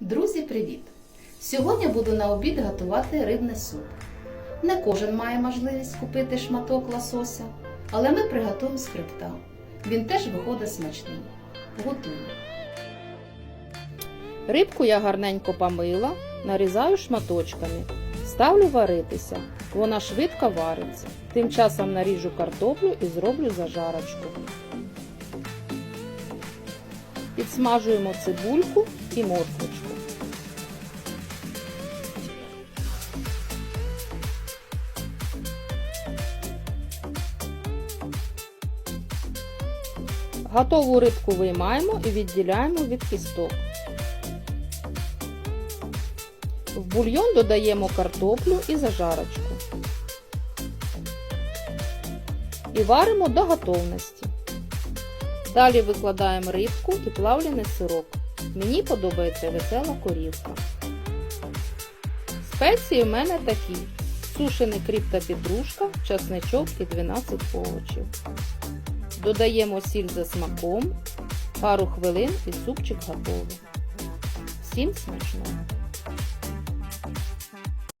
Друзі, привіт! Сьогодні буду на обід готувати рибний суп. Не кожен має можливість купити шматок лосося, але ми приготуємо з хребта. Він теж виходить смачний. Готуємо. Рибку я гарненько помила, нарізаю шматочками, ставлю варитися. Вона швидко вариться. Тим часом наріжу картоплю і зроблю зажарочку. Підсмажуємо цибульку і морквочку. Готову рибку виймаємо і відділяємо від кісток. В бульйон додаємо картоплю і зажарочку. І варимо до готовності. Далі викладаємо рибку і плавлений сирок. Мені подобається весела корівка. Спеції в мене такі: сушений кріп та петрушка, часничок і 12 овочів. Додаємо сіль за смаком, пару хвилин і супчик готовий. Всім смачного!